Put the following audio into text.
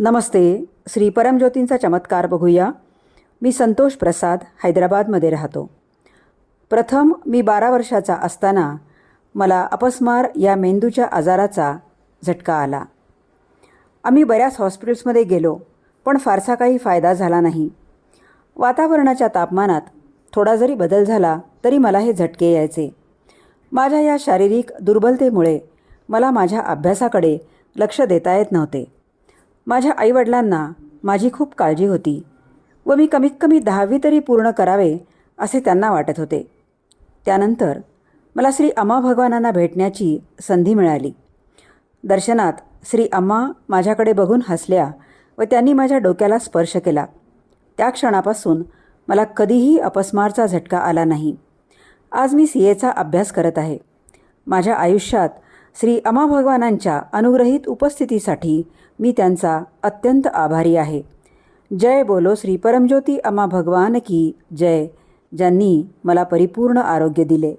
नमस्ते श्री परमज्योतींचा चमत्कार बघूया. मी संतोष प्रसाद हैदराबादमध्ये राहतो. प्रथम मी बारा वर्षाचा असताना मला अपस्मार या मेंदूच्या आजाराचा झटका आला. आम्ही बऱ्याच हॉस्पिटल्समध्ये गेलो पण फारसा काही फायदा झाला नाही. वातावरणाच्या तापमानात थोडा जरी बदल झाला तरी मला हे झटके यायचे. माझ्या या शारीरिक दुर्बलतेमुळे मला माझ्या अभ्यासाकडे लक्ष देता येत नव्हते. माझ्या आईवडिलांना माझी खूप काळजी होती व मी कमीत कमी दहावी तरी पूर्ण करावे असे त्यांना वाटत होते. त्यानंतर मला श्री अम्मा भगवानांना भेटण्याची संधी मिळाली. दर्शनात श्री अम्मा माझ्याकडे बघून हसल्या व त्यांनी माझ्या डोक्याला स्पर्श केला. त्या क्षणापासून मला कधीही अपस्मारचा झटका आला नाही. आज मी सी एचा अभ्यास करत आहे. माझ्या आयुष्यात श्री अमा भगवानांच्या अनुग्रहित उपस्थितीसाठी मी त्यांचा अत्यंत आभारी आहे. जय बोलो श्री परमज्योती अमा भगवान की जय ज्यांनी मला परिपूर्ण आरोग्य दिले.